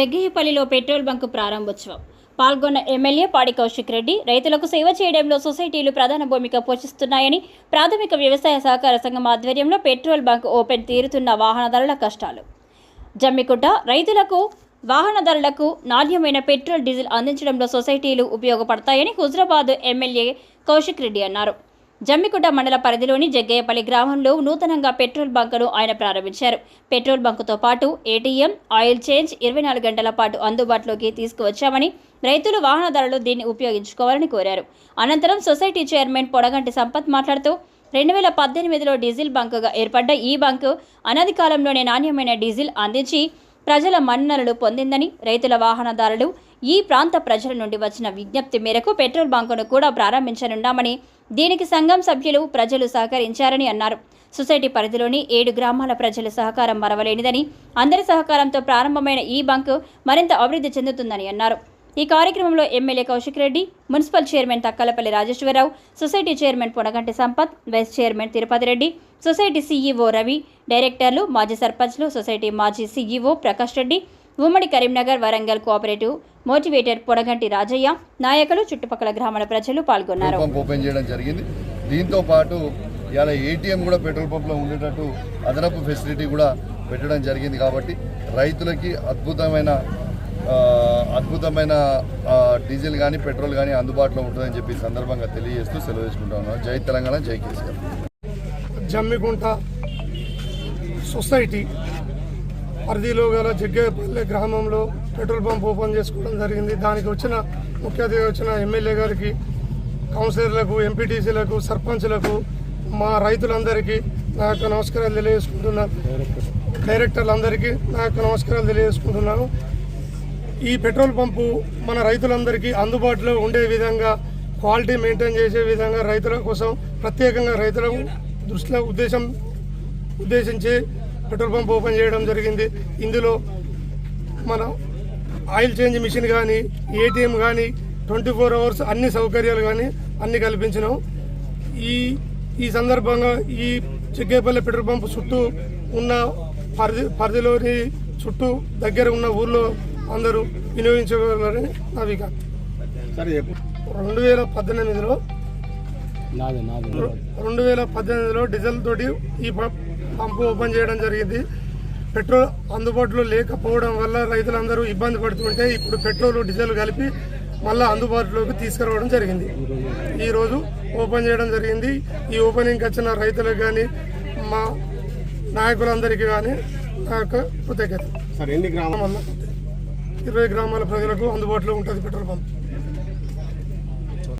జగ్గయ్యపల్లిలో petrol bunk ప్రారంభోత్సవం. పాల్గొన్న MLA పాడి కౌశిక్ రెడ్డి రైతులకు సేవ చేయడంలో సొసైటీలు ప్రధాన భూమిక పోషిస్తున్నాయని ప్రాథమిక వ్యవసాయ సహకార సంఘం ఆధ్వర్యంలో పెట్రోల్ బంక్ ఓపెన్ తీరుతున్న వాహనదారుల కష్టాలు. జమ్మికుంట రైతులకు వాహనదారులకు నాణ్యమైన పెట్రోల్ డీజిల్ అందించడంలో సొసైటీలు ఉపయోగపడతాయని హుజరాబాద్ ఎమ్మెల్యే కౌశిక్ రెడ్డి అన్నారు. జమ్మికుంట మండల పరిధిలోని జగ్గయ్యపల్లి గ్రామంలో నూతనంగా పెట్రోల్ బంకును ఆయన ప్రారంభించారు. పెట్రోల్ బంకుతో పాటు ఏటీఎం ఆయిల్ చేంజ్ ఇరవై నాలుగు గంటల పాటు అందుబాటులోకి తీసుకువచ్చామని రైతులు వాహనదారులు దీన్ని ఉపయోగించుకోవాలని కోరారు. అనంతరం సొసైటీ చైర్మన్ పొడగంటి సంపత్ మాట్లాడుతూ రెండు వేల పద్దెనిమిదిలో డీజిల్ బంకుగా ఏర్పడ్డ ఈ బంకు అనతి కాలంలోనే నాణ్యమైన డీజిల్ అందించి ప్రజల మన్ననలు పొందిందని రైతుల వాహనదారులు ఈ ప్రాంత ప్రజల నుండి వచ్చిన విజ్ఞప్తి మేరకు పెట్రోల్ బంకును కూడా ప్రారంభించనున్నామని దీనికి సంఘం సభ్యులు ప్రజలు సహకరించారని అన్నారు. సొసైటీ పరిధిలోని ఏడు గ్రామాల ప్రజల సహకారం మరవలేనిదని అందరి సహకారంతో ప్రారంభమైన ఈ బంక్ మరింత అభివృద్ధి చెందుతుందని అన్నారు. ఈ కార్యక్రమంలో MLA Kaushik Reddy municipal chairman Takkalapalli Rajeshwararao society chairman Ponaganti Sampath vice chairman Tirupati Reddy society CEO Ravi డైరెక్టర్లు మాజీ సర్పంచ్లు సొసైటీ మాజీ సీఈఓ ప్రకాష్ రెడ్డి ఉమ్మడి కరీంనగర్ వరంగల్ కోఆపరేటివ్ మోటివేటర్ పొడగంటి రాజయ్య నాయకులు చుట్టుపక్కల గ్రామాల ప్రజలు పాల్గొన్నారు. ఓపెన్ చేయడం జరిగింది. దీంతో పాటు ఇవాళ ఏటీఎం కూడా పెట్రోల్ పంప్లో ఉండేటట్టు అదనపు ఫెసిలిటీ కూడా పెట్టడం జరిగింది కాబట్టి రైతులకి అద్భుతమైన అద్భుతమైన డీజిల్ కానీ పెట్రోల్ కానీ అందుబాటులో ఉంటుందని చెప్పి సందర్భంగా తెలియజేస్తూ సెలవు తీసుకుంటా ఉన్నాను. జై తెలంగాణ జై కేసీఆర్. జమ్మిగుంట సొసైటీ పరిధిలో గల జగ్గేపల్లె గ్రామంలో పెట్రోల్ పంప్ ఓపెన్ చేసుకోవడం జరిగింది. దానికి వచ్చిన ముఖ్య అతిథి వచ్చిన ఎమ్మెల్యే గారికి కౌన్సిలర్లకు ఎంపీటీసీలకు సర్పంచ్లకు మా రైతులందరికీ నా యొక్క నమస్కారాలు తెలియజేసుకుంటున్నాను డైరెక్టర్లందరికీ నా యొక్క నమస్కారాలు తెలియజేసుకుంటున్నాను. ఈ పెట్రోల్ పంపు మన రైతులందరికీ అందుబాటులో ఉండే విధంగా క్వాలిటీ మెయింటైన్ చేసే విధంగా రైతుల కోసం ప్రత్యేకంగా రైతుల దృష్టిలో ఉద్దేశం ఉద్దేశించి పెట్రోల్ పంప్ ఓపెన్ చేయడం జరిగింది. ఇందులో మన ఆయిల్ చేంజ్ మిషన్ కానీ ఏటీఎం కానీ ట్వంటీ ఫోర్ అవర్స్ అన్ని సౌకర్యాలు కానీ అన్ని కల్పించినాం. ఈ ఈ సందర్భంగా ఈ చెక్కేపల్లి పెట్రోల్ పంప్ చుట్టూ ఉన్న పరిధి పరిధిలోని చుట్టూ దగ్గర ఉన్న ఊర్లో అందరూ వినియోగించగలరని నా విజ్ఞప్తి. రెండు వేల పద్దెనిమిదిలో రెండు వేల పద్దెనిమిదిలో డీజిల్ తోటి ఈ పంపు ఓపెన్ చేయడం జరిగింది. పెట్రోల్ అందుబాటులో లేకపోవడం వల్ల రైతులందరూ ఇబ్బంది పడుతుంటే ఇప్పుడు పెట్రోల్ డీజిల్ కలిపి మళ్ళీ అందుబాటులోకి తీసుకురావడం జరిగింది. ఈరోజు ఓపెన్ చేయడం జరిగింది. ఈ ఓపెనింగ్కి వచ్చిన రైతులకు కానీ మా నాయకులందరికీ కానీ నా యొక్క కృతజ్ఞత. సార్ ఎన్ని గ్రామాలు? ఇరవై గ్రామాల ప్రజలకు అందుబాటులో ఉంటుంది పెట్రోల్ పంప్.